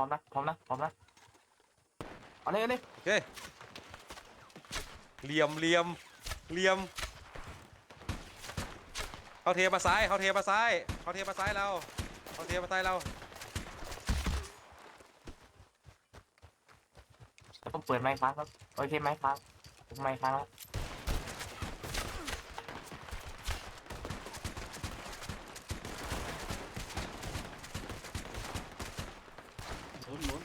พร้อมนะพร้อมนะพร้อมนะเอาเลยเอาเลยโอเคเหลี่ยมเหลี่ยมเหลี่ยมเขาเทมาซ้ายเขาเทมาซ้ายเขาเทมาซ้ายเราเขาเทมาซ้ายเราต้องเปิดไมค์ค้างครับโอเคไมค์ค้างไมค์ค้างแล้ว ล้นล้น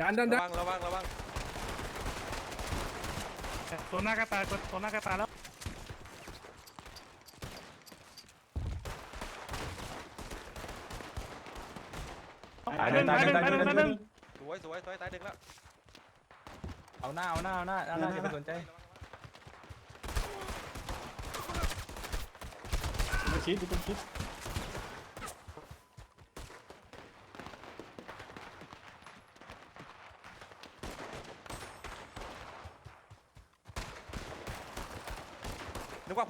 ดันดันดัระนวังระวังระวังตัวหน้ากระตายตัวหน้ากระตายแล้วตายหนึ่งตายหนึ่งตายหนึ่งตายหนึ่งสวยสวยสวยตายดึงแล้วเอาหน้าเอาหน้าเอาหน้าเอาหน้าอย่าไปสนใจดูชิดดูชิดนึกว่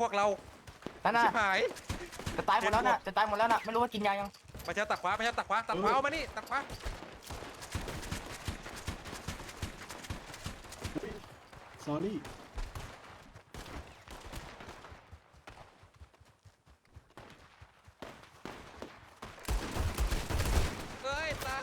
พวกเรานั่นน่ะชิบหาย จะตายหมดแล้วน่ะจะตายหมดแล้วน่ะไม่รู้ว่ากินยายังมาเช้าตักขวามาเช้าตักขวาตักขวาเอามานี่ตักขวาสอรี่ เอ้ยตาย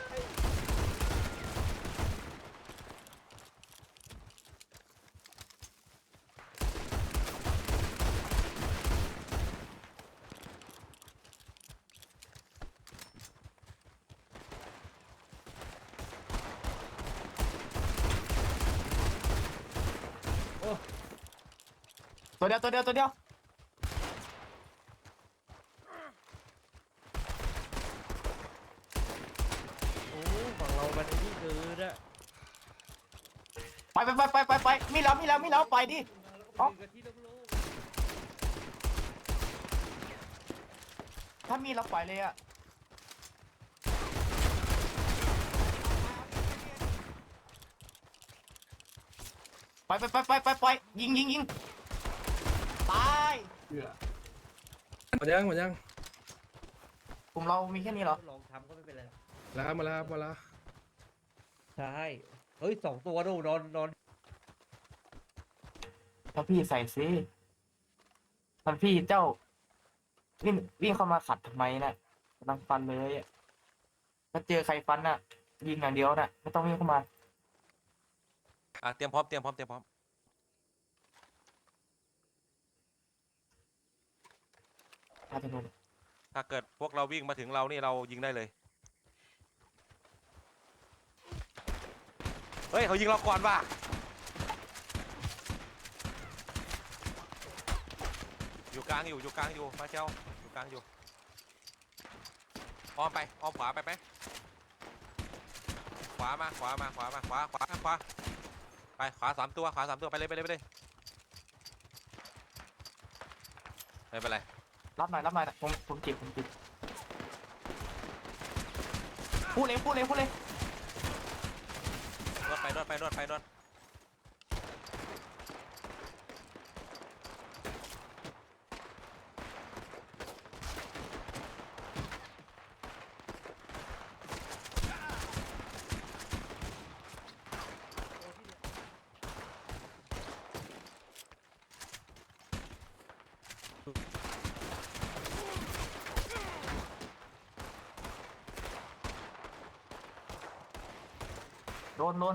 ตัวเดียวตัวเดียวตัวเดียวโอ้ฝั่งเรามันไอ้นี่เกินอะไปไปไปไปไปไปมีแล้วมีแล้วมีแล้วไปดิอ๋อกันที่โล่งถ้ามีเราปล่อยเลยอะไปไปไปไปไปไปยิงยิงยิงตาย เพื่อหมดยังหมดยังกลุ่มเรามีแค่นี้เหรอ ลองทำก็ไม่เป็นไรหรอกแล้วครับมาแล้วครับมาแล้วใช่เฮ้ยสองตัวดูนอนนอนถ้าพี่ใส่ซิท่านพี่เจ้า วิ่งวิ่งเข้ามาขัดทำไมน่ะกำลังฟันเลยอะถ้าเจอใครฟันน่ะ ยิงอย่างเดียวน่ะ ไม่ต้องวิ่งเข้ามา อะเตรียมพร้อมเตรียมพร้อมเตรียมพร้อมาจจะโดนถ้าเกิดพวกเราวิ่งมาถึงเรานี่เรายิงได้เลย เฮ้ยเขายิงเราก่อนว่ะ อยู่กลางอยู่อยู่กลางอยู่มาเจ้าอยู่กลางอยู่อ้อมไปอ้อมขวาไปไหมขวามาขวามาขวามาขวาขวาขวาไปขวาสามตัวขวาสามตัวไปเลยไปเลยไปเลยไม่เป็นไร รับหน่อยรับหน่อยผมผมเจ็บผมเจ็บพูดเลยพูดเลยพูดเลยรวดไปรวดไปรวดไปรวด นโดน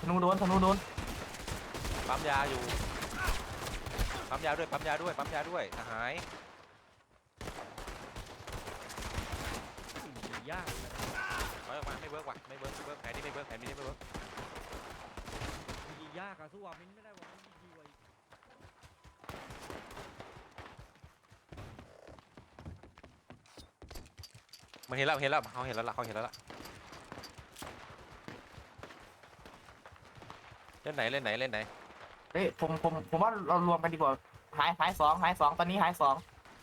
ธนูโดนธนูโดนปั๊มยาอยู่ปั๊มยาด้วยปั๊มยาด้วยปั๊มยาด้วยอะหายยิงยากนะถอยออกมาไม่เวิร์กว่ะไม่เวิร์กไม่เวิร์กแผนนี้ไม่เวิร์กแผนนี้ไม่เวิร์กยิงยากอะสู้วามินไม่ได้วามินยิงดีกว่าอีกมันเห็นแล้วเห็นแล้วเขาเห็นแล้วล่ะเขาเห็นแล้วล่ะ เล่นไหนเล่นไหนเล่นไหน เฮ้ยผมผมผมว่าเรารวมกันดีกว่าหายหายสองหายสองตอนนี้หายสอง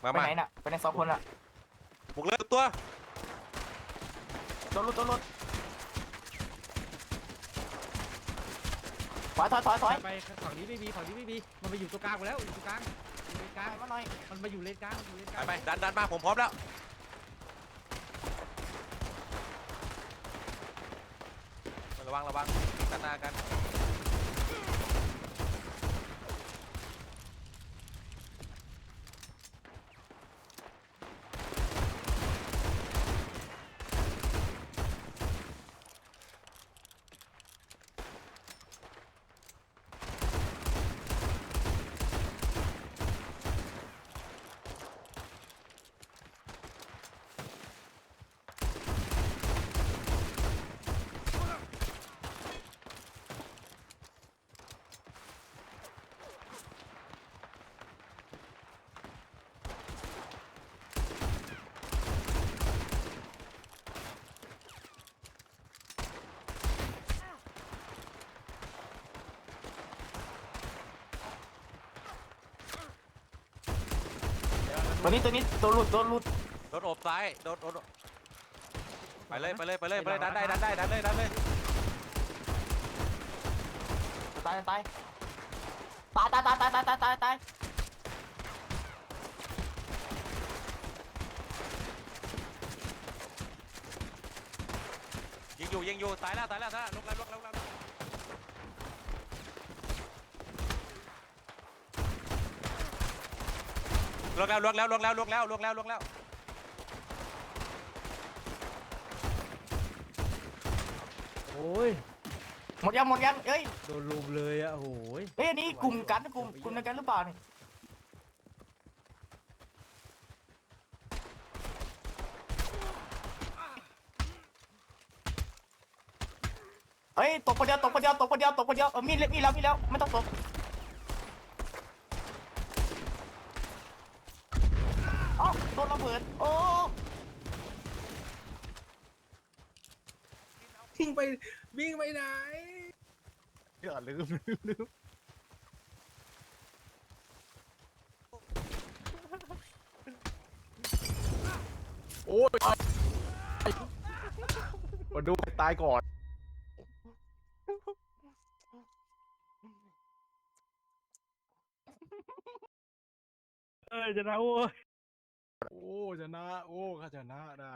มาไปมาไหนน่ะไปไหนสองคนอะบุกเลยตัวตัวรุดตัวรุดถอยถอยถอยถอยไปฝั่งนี้ไม่มีฝั่งนี้ไม่มีมันไปอยู่ตัวกลางหมดแล้วอยู่ตัวกลางอยู่เลนกลางมาหน่อยมันมาอยู่เลนกลางอยู่เลนกไปลางไปดันดันมาผมพร้อมแล้วระวังระวังด้านหน้ากัน ตัวนี้ตัวนี้ตัวรุดตัวรุดโดนโอบซ้ายโดนโดนไปเลยไปเลยไปเลยไปเลยดันได้ดันได้ดันเลยดันเลยตายตายตายตายตายตายตายตายตายตายยิงอยู่ยิงอยู่ตายแล้วตายแล้วตายแล้วลุกแล้วลุกแล้วลุกแล้วลุกแล้วลุกแล้วลุกแล้วลุกแล้วลุกแล้วลุกแล้วโอ้ยหมดยังหมดยังเอ้ยโดนลุมเลยอะโอ้ยเอ้ยอันนี้กลุ่มกันกลุ่มกลุ่มเดียวกันหรือเปล่านี่เฮ้ยตกคนเดียวตกคนเดียวตกคนเดียวตกคนเดียวเออมีดเลยมีดแล้วมีดแล้วไม่ต้องตกเอ้าโดนระเบิดโอ้ ทิ้ งไปวิ่งไปไหนอย่าลืมลืมลืมโอ้ยมาดูตายก่อน เอ้ยจะนะโอ้ยโอ้ชนะ โอ้ข้าชนะนะ